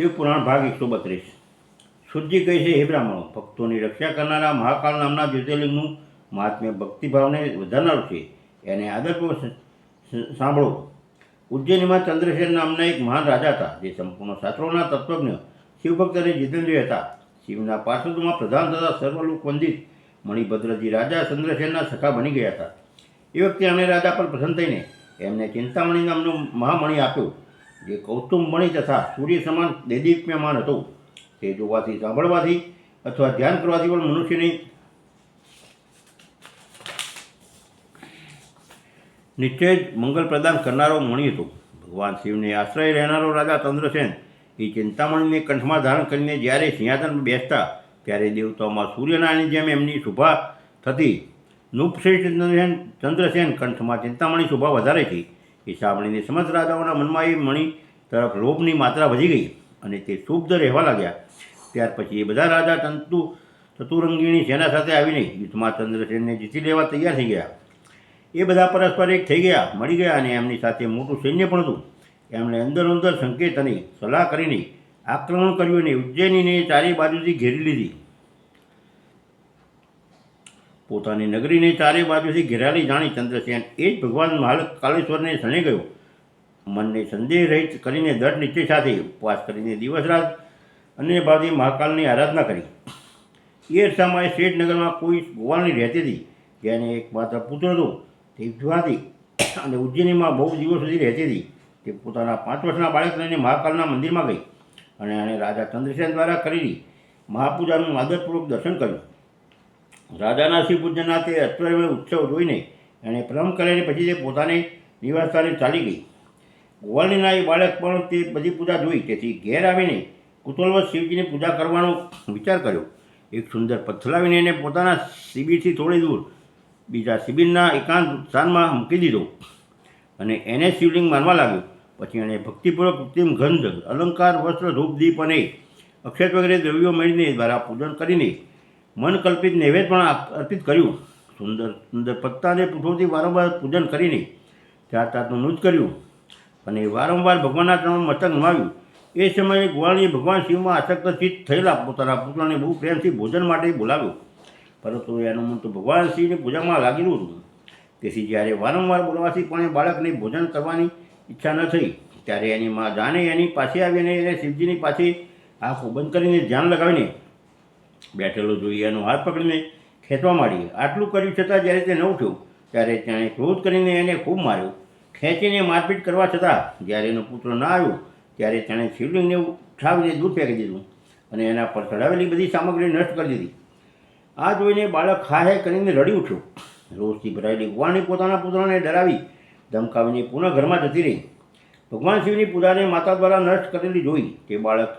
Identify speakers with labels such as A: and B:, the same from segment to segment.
A: શિવપુરાણ ભાગ એકસો બત્રીસ. શુદ્ધિ કહી છે, હે બ્રાહ્મણો, ભક્તોની રક્ષા કરનારા મહાકાળ નામના જ્યોતિર્લિંગનું મહાત્મ્ય ભક્તિભાવને વધારનારું છે. એને આદરપૂર્વક સાંભળો. ઉજ્જૈનીમાં ચંદ્રસેન નામના એક મહાન રાજા હતા, જે સંપૂર્ણ શાસ્ત્રોના તત્વજ્ઞ, શિવભક્ત અને જીતેન્દ્રિય હતા. શિવના પાર્ષદોમાં પ્રધાન તથા સર્વલોક વંદિત મણિભદ્રજી રાજા ચંદ્રસેનના સખા બની ગયા હતા. એ વખતે એમણે રાજા પર પ્રસન્ન થઈને એમને ચિંતામણી નામનો મહામણી આપ્યો. જે કૌતુંબ મણિ તથા સૂર્ય સમાન દેદીપ્યમાન હતો, તે જોવાથી, સાંભળવાથી અથવા ધ્યાન કરવાથી પણ મનુષ્યની નિશ્ચય જ મંગલ પ્રદાન કરનારો મણી હતો. ભગવાન શિવને આશ્રય રહેનારો રાજા ચંદ્રસેન એ ચિંતામણીને કંઠમાં ધારણ કરીને જ્યારે સિંહાસન બેસતા, ત્યારે દેવતાઓમાં સૂર્યનારાયણની જેમ એમની શોભા થતી નૃપશ્રેષ્ઠ ચંદ્રસેન ચંદ્રસેન કંઠમાં ચિંતામણી શોભા વધારે છે. એ સાંભળીને સમસ્ત રાજાઓના મનમાં એ મણી તરફ લોભની માત્રા વધી ગઈ અને તે શુભ્ધ રહેવા લાગ્યા. ત્યાર પછી એ બધા રાજા તંતુ ચતુરંગીની સેના સાથે આવીને યુદ્ધમાં ચંદ્રસેનને જીતી લેવા તૈયાર થઈ ગયા. એ બધા પરસ્પર એક થઈ ગયા મળી ગયા અને એમની સાથે મોટું સૈન્ય પણ હતું. એમણે અંદર અંદર સંકેત અને સલાહ કરીને આક્રમણ કર્યું અને ઉજ્જૈનીને ચારે બાજુથી ઘેરી લીધી. પોતાની નગરીને ચારે બાજુથી ઘેરાલી જાણી ચંદ્રસેન એ જ ભગવાન મહાલક કાલેશ્વરને શણે ગયો. મનને સંદેહ રહિત કરીને દઢ નીચે સાથે ઉપવાસ કરીને દિવસ રાત અન્ય ભાવથી મહાકાલની આરાધના કરી. એ અરસામાં એ શેઠ નગરમાં કોઈ ગોવાળની રહેતી હતી. જેને એક માત્ર પુત્ર હતો. તે વિધવા અને ઉજ્જૈનીમાં બહુ દિવસ સુધી રહેતી હતી. તે પોતાના પાંચ વર્ષના બાળક લઈને મહાકાલના મંદિરમાં ગઈ અને એણે રાજા ચંદ્રસેન દ્વારા કરેલી મહાપૂજાનું આદરપૂર્વક દર્શન કર્યું. રાજાના શિવ પૂજનના તે અત્વરમય ઉત્સવ જોઈને એણે પ્રમ કરીને પછી તે પોતાની નિવાસસ્થાને ચાલી ગઈ. ગોવાળીના એ બાળક પણ તે બધી પૂજા જોઈ. તેથી ઘેર આવીને કુતૂહલવશ શિવજીની પૂજા કરવાનો વિચાર કર્યો. એક સુંદર પથ્થર લાવીને એને પોતાના શિબિરથી થોડી દૂર બીજા શિબિરના એકાંત સ્થાનમાં મૂકી દીધો અને એને શિવલિંગ માનવા લાગ્યો. પછી એણે ભક્તિપૂર્વક કૃત્રિમ ગંધ, અલંકાર, વસ્ત્ર, ધૂપ, દીપ અને અક્ષત વગેરે દ્રવ્યો મેળવીને દ્વારા પૂજન કરીને મન કલ્પિત નૈવેદ્ય પણ અર્પિત કર્યું. સુંદર સુંદર પત્તાને પુષ્પોથી વારંવાર પૂજન કરીને ચાર ચારનું નૃત્ય કર્યું. અને વારંવાર ભગવાનના ચરણમાં મસ્તક નમાવ્યું. એ સમયે ગોવાળીએ ભગવાન શિવમાં આસક્ત ચિત્ત થયેલા પોતાના પુત્રને બહુ પ્રેમથી ભોજન માટે બોલાવ્યો. પરંતુ એનું મન તો ભગવાન શિવની પૂજામાં લાગેલું હતું. તેથી જ્યારે વારંવાર બોલવાથી પણ એ બાળકને ભોજન કરવાની ઈચ્છા ન થઈ, ત્યારે એની માં જાણે એની પાસે આવીને એને શિવજીની પાસે આંખો બંધ કરીને ધ્યાન લગાવીને બેઠેલો જોઈ એનો હાથ પકડીને ખેંચવા માંડી આટલું કર્યું છતાં જ્યારે તે ન ઉઠ્યો ત્યારે તેણે ક્રોધ કરીને એને ખૂબ માર્યો. ખેંચીને મારપીટ કરવા છતાં, જ્યારે એનો પુત્ર ના આવ્યો, ત્યારે તેણે શિવલિંગને ઉઠાવીને દૂર ફેંકી દીધું અને એના પર ચડાવેલી બધી સામગ્રી નષ્ટ કરી દીધી. આ જોઈને બાળક હાહે કરીને રડી ઉઠ્યો. રોષથી ભરાયેલી ગુવાણી પોતાના પુત્રને ડરાવી ધમકાવીને પુનઃ ઘરમાં જતી રહી. ભગવાન શિવની પૂજાને માતા દ્વારા નષ્ટ કરેલી જોઈ તે બાળક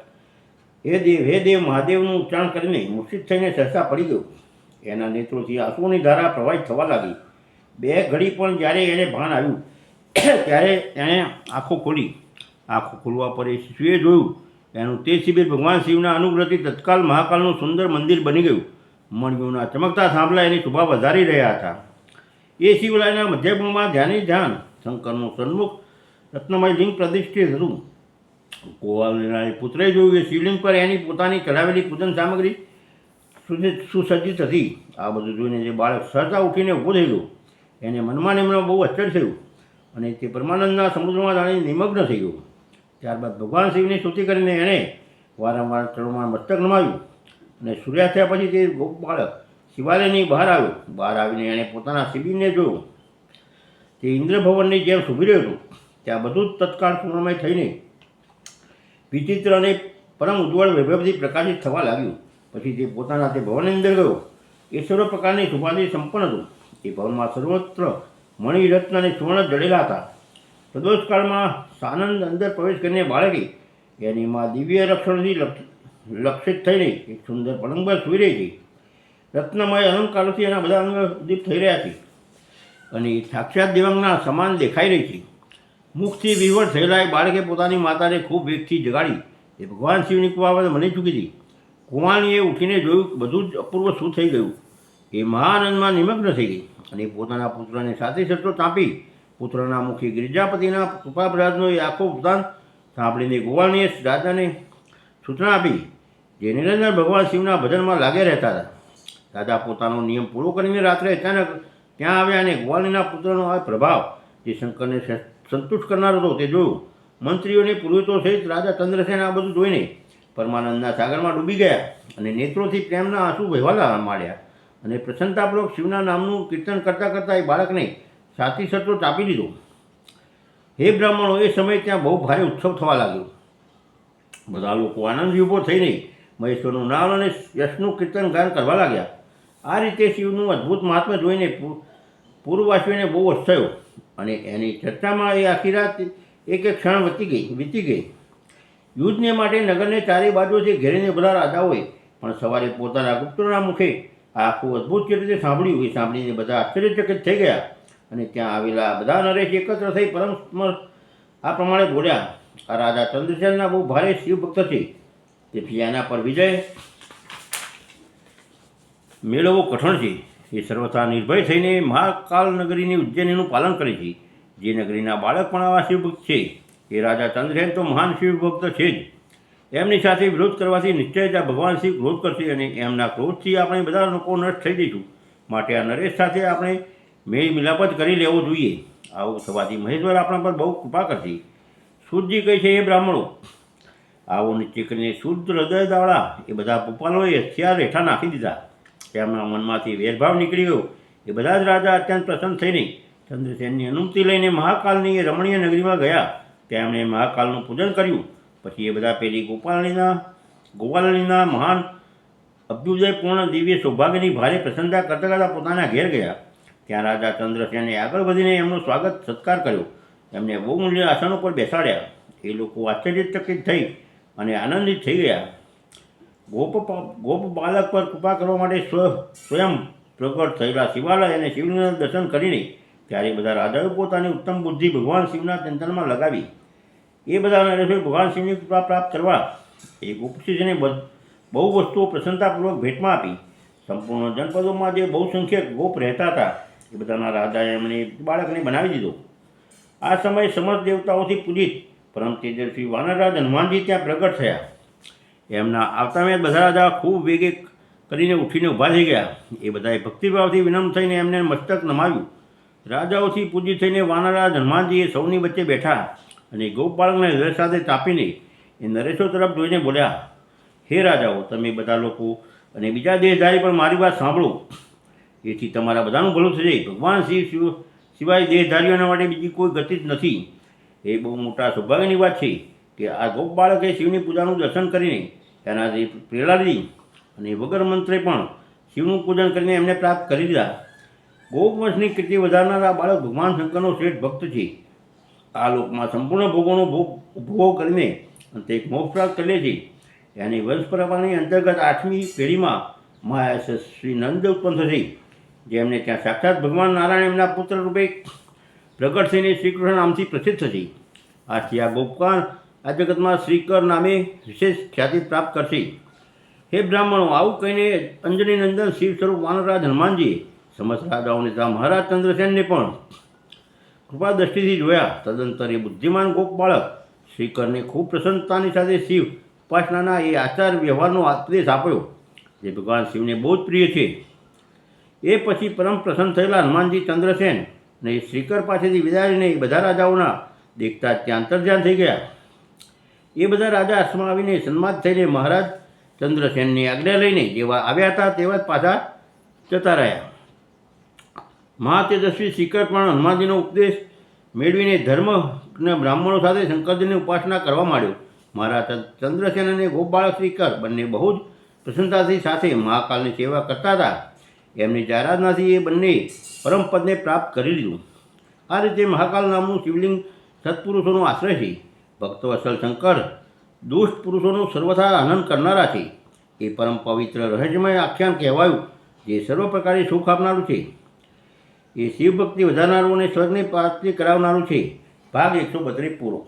A: હે દેવ હે દેવ, મહાદેવનું ઉચ્ચારણ કરીને મૂર્છિત થઈને સહસા પડી ગયો. એના નેત્રોથી આંસુઓની ધારા પ્રવાહિત થવા લાગી. બે ઘડી પણ જ્યારે એને ભાન આવ્યું, ત્યારે એણે આંખો ખોલી. આંખો ખોલવા પર એ શિશુએ જોયું, એનું તે શિબિર ભગવાન શિવના અનુગ્રહથી તત્કાલ મહાકાલનું સુંદર મંદિર બની ગયું. મણિઓના ચમકતા થાંભલા એની શોભા વધારી રહ્યા હતા. એ શિવલાયના મધ્યભાગમાં ધ્યાની ધ્યાન, શંકરનું સન્મુખ રત્નમય લિંગ પ્રતિષ્ઠિત હતું. ગોવાલના પુત્રે જોયું કે શિવલિંગ પર એની પોતાની ચઢાવેલી પૂજન સામગ્રી સુસજ્જિત હતી. આ બધું જોઈને જે બાળક સહજા ઉઠીને ઊભો થયેલો એને મનમાં એમનો બહુ આશ્ચર્ય થયું અને તે પરમાનંદના સમુદ્રમાં જાણી નિમગ્ન થઈ ગયો. ત્યારબાદ ભગવાન શિવની સ્તુતિ કરીને એણે વારંવાર ચરણમાં મસ્તક નમાવ્યું અને સૂર્યાસ્ત થયા પછી તે બાળક શિવાલયની બહાર આવ્યો. બહાર આવીને એણે પોતાના શિબિરને જોયું. તે ઇન્દ્રભવનની જેમ શોભી રહ્યું હતું. ત્યાં બધું જ તત્કાળ પૂર્ણમય થઈને વિચિત્ર અને પરમ ઉજ્જવળ વૈભવથી પ્રકાશિત થવા લાગ્યું. પછી તે પોતાના તે ભવનની અંદર ગયો, એ સર્વ પ્રકારની સુભાથી સંપન્ન હતું. એ ભવનમાં સર્વત્ર મણિરત્ન અને સુવર્ણ જડેલા હતા. પ્રદોષકાળમાં સાનંદ અંદર પ્રવેશ કરીને બાળકી એની માં દિવ્ય રક્ષણથી લક્ષ- લક્ષિત થઈને એક સુંદર પલંગ પર સૂઈ રહી હતી. રત્નમય અલંકારોથી એના બધા અંગ ઉદ્દીપ થઈ રહ્યા છે. અને સાક્ષાત દેવાંગના સમાન દેખાઈ રહી છે. મુખથી વિવર થયેલા એ બાળકે પોતાની માતાને ખૂબ વેગથી જગાડી. એ ભગવાન શિવની કૃપા મને ચૂકી હતી કુંવાણીએ ઉઠીને જોયું બધું જ અપૂર્વ શું થઈ ગયું? એ મહાનંદમાં નિમગ્ન થઈ ગઈ અને પોતાના પુત્રને સાથે સરતો તાંપી. પુત્રના મુખી ગિરિજાપતિના કૃપાપ્રાજનો એ આખો વૃત્તાંત સાંભળીને ગોવાળીએ રાજાને સૂચના આપી. જે નિરંજન ભગવાન શિવના ભજનમાં લાગે રહેતા હતા. રાજા પોતાનો નિયમ પૂરો કરીને રાત્રે અચાનક ત્યાં આવ્યા અને ગ્વાલીના પુત્રનો આ પ્રભાવ, જે શંકરને સંતુષ્ટ કરનાર હતો તે જોયું. મંત્રીઓને પુરોહિતો સહિત રાજા ચંદ્રસેન આ બધું જોઈને પરમાનંદના સાગરમાં ડૂબી ગયા અને નેત્રોથી પ્રેમના આંસુ વહેવાલા માંડ્યા અને પ્રસન્નતાપૂર્વક શિવના નામનું કીર્તન કરતાં કરતાં એ બાળકને સાથી સત્રો ચાપી દીધો. હે બ્રાહ્મણો, એ સમયે ત્યાં બહુ ભારે ઉત્સવ થવા લાગ્યો. બધા લોકો આનંદ ઊભો થઈને મહેશ્વરનું નામ અને યશનું કીર્તન ગાન કરવા લાગ્યા. આ રીતે શિવનું અદ્ભુત મહાત્મા જોઈને પૂર્વવાસીઓને બહુ થયો. અને એની ચર્ચામાં એ આખી રાત એક એક ક્ષણ વીતી ગઈ વીતી ગઈ. યુદ્ધને માટે નગરને ચારે બાજુથી ઘેરીને બધા રાજાઓએ, પણ સવારે પોતાના ગુપ્તોના મુખે આ આખું અદ્ભુત રીતે સાંભળ્યું. એ સાંભળીને બધા આશ્ચર્યચકિત થઈ ગયા અને ત્યાં આવેલા બધા નરેશ એકત્ર થઈ પરમ આ પ્રમાણે બોલ્યા, આ રાજા ચંદ્રસેનના બહુ ભારે શિવ ભક્ત છે. તેથી એના પર વિજય મેળવવો કઠણ છે. એ સર્વથા નિર્ભય થઈને મહાકાલ નગરીની ઉજ્જૈનીનું પાલન કરે છે. જે નગરીના બાળક પણ આવા શિવભક્ત છે. એ રાજા ચંદ્રસેન તો મહાન શિવભક્ત છે જ. એમની સાથે વિરોધ કરવાથી નિશ્ચય જ આ ભગવાન શિવ ક્રોધ કરશે અને એમના ક્રોધથી આપણે બધા લોકો નષ્ટ થઈ જઈશું. માટે આ નરેશ સાથે આપણે મેળ મિલાપત કરી લેવો જોઈએ. આવું થવાથી મહેશ્વર આપણા પર બહુ કૃપા કરશે. સૂરજી કહે છે એ બ્રાહ્મણો, આવો નિશ્ચય કરીને શુદ્ધ હૃદયવાળા એ બધા ભૂપાલોએ હથિયાર હેઠા નાખી દીધા. તેમના મનમાંથી વેરભાવ નીકળી ગયો એ બધા જ રાજા અત્યંત પ્રસન્ન થઈને ચંદ્રસેનની અનુમતિ લઈને મહાકાલની એ રમણીય નગરીમાં ગયા. ત્યાં એમણે મહાકાલનું પૂજન કર્યું. પછી એ બધા પેલી ગોપાલણીના ગોપાલણીના મહાન અભ્યુદયપૂર્ણ દિવ્ય સૌભાગ્યની ભારે પ્રસન્નતા કરતા કરતાં પોતાના ઘેર ગયા. ત્યાં રાજા ચંદ્રસેને આગળ વધીને એમનું સ્વાગત સત્કાર કર્યો. એમને બહુમૂલ્ય આસન પર બેસાડ્યા. એ લોકો આશ્ચર્યચકિત થઈ અને આનંદિત થઈ ગયા. ગોપ ગોપ બાલક પર કૃપા કરવા માટે સ્વ, સ્વયં પ્રગટ થયેલા શિવાલય અને શિવના દર્શન કરીને ત્યારે બધા રાજાઓ પોતાની ઉત્તમ બુદ્ધિ ભગવાન શિવના ચિંતનમાં લગાવી. એ બધા ભગવાન શિવની કૃપા પ્રાપ્ત કરવા એ ગોપસિંહને બહુ વસ્તુઓ પ્રસન્નતાપૂર્વક ભેટમાં આપી. સંપૂર્ણ જનપદોમાં જે બહુસંખ્યક ગોપ રહેતા હતા, એ બધાના રાજાએ એમને બાળકને બનાવી દીધો. આ સમયે સમસ્ત દેવતાઓથી પૂજિત પરમ તેજસ્વી વાનરરાજ હનુમાનજી ત્યાં પ્રગટ થયા. એમના આવતા મેં બધા રાજા ખૂબ વેગે કરીને ઉઠીને ઊભા થઈ ગયા. એ બધાએ ભક્તિભાવથી વિનમ્ર થઈને એમને મસ્તક નમાવ્યું. રાજાઓથી પૂજી થઈને વાનરરાજ હનુમાનજીએ સૌની વચ્ચે બેઠા અને ગોપાળકને હૃદય સાથે તાપીને એ નરેશો તરફ જોઈને બોલ્યા, હે રાજાઓ, તમે બધા લોકો અને બીજા દેશધારી પણ મારી વાત સાંભળો. એથી તમારા બધાનું ભલું થશે. ભગવાન શિવ શિવ સિવાય દેહધારીઓના માટે બીજી કોઈ ગતિ જ નથી. એ બહુ મોટા સૌભાગ્યની વાત છે કે આ ગોપ બાળકે શિવની પૂજાનું દર્શન કરીને તેનાથી પ્રેરણા લીધી અને વગર મંત્રે પણ શિવનું પૂજન કરીને એમને પ્રાપ્ત કરી દીધા. ગોપવંશની કીર્તિ વધારનારા બાળક ભગવાન શંકરનો શ્રેષ્ઠ ભક્ત છે. આ લોકમાં સંપૂર્ણ ભોગોનો ભોગ ઉપભોગ કરીને અંતે એક મોક્ષ પ્રાપ્ત કરે છે. એની વંશ પરંપરાની અંતર્ગત આઠમી પેઢીમાં મહાયશ શ્રી નંદ ઉત્પન્ન થશે. જેમને ત્યાં સાક્ષાત ભગવાન નારાયણ એમના પુત્ર રૂપે પ્રગટ થઈને શ્રીકૃષ્ણ નામથી પ્રસિદ્ધ થશે. આથી આ ગોપકાન આ જગતમાં શ્રીકર નામે વિશેષ ખ્યાતિ પ્રાપ્ત કરશે. હે બ્રાહ્મણો, આવું કહીને અંજની નંદન શિવ સ્વરૂપ વાનરાજ હનુમાનજીએ સમસ્ત રાજાઓને નેતા મહારાજ ચંદ્રસેનને પણ કૃપા દ્રષ્ટિથી જોયા. તદંતર એ બુદ્ધિમાન ગોપ બાળક શ્રીકરને ખૂબ પ્રસન્નતાની સાથે શિવ ઉપાસનાના એ આચાર વ્યવહારનો આદેશ આપ્યો, જે ભગવાન શિવને બહુ જ પ્રિય છે. એ પછી પરમ પ્રસન્ન થયેલા હનુમાનજી ચંદ્રસેન ને શ્રીકર પાસેથી વિદાય લઈને બધા રાજાઓના દેખતા ત્યાં અંતર્ધ્યાન થઈ ગયા. એ બધા રાજા આશ્રમમાં આવીને સન્માન થઈને મહારાજ ચંદ્રસેનની આજ્ઞા લઈને જેવા આવ્યા હતા તેવા જ પાછા જતા રહ્યા. મહાતેજસ્વી શિખર પણ હનુમાનજીનો ઉપદેશ મેળવીને ધર્મ અને બ્રાહ્મણો સાથે શંકરજીની ઉપાસના કરવા માંડ્યો. મહારાજ ચંદ્રસેન અને ગોપાળ શ્રીકર બંને બહુ જ પ્રસન્નતાથી સાથે મહાકાલની સેવા કરતા હતા. એમની જાહેરાતનાથી એ બંને પરમપદને પ્રાપ્ત કરી લીધું. આ રીતે મહાકાલ નામનું શિવલિંગ સત્પુરુષોનો આશ્રય છે. ભક્તો અસલ શંકર, દુષ્ટ પુરુષોનું સર્વથા આનંદ કરનારા છે એ પરમ પવિત્ર રહસ્યમય આખ્યાન કહેવાયું, જે સર્વ પ્રકારે સુખ આપનારું છે. એ શિવભક્તિ વધારનારું અને સ્વર્ગની પ્રાપ્તિ કરાવનારું છે. ભાગ એકસો બત્રીસ પૂરો.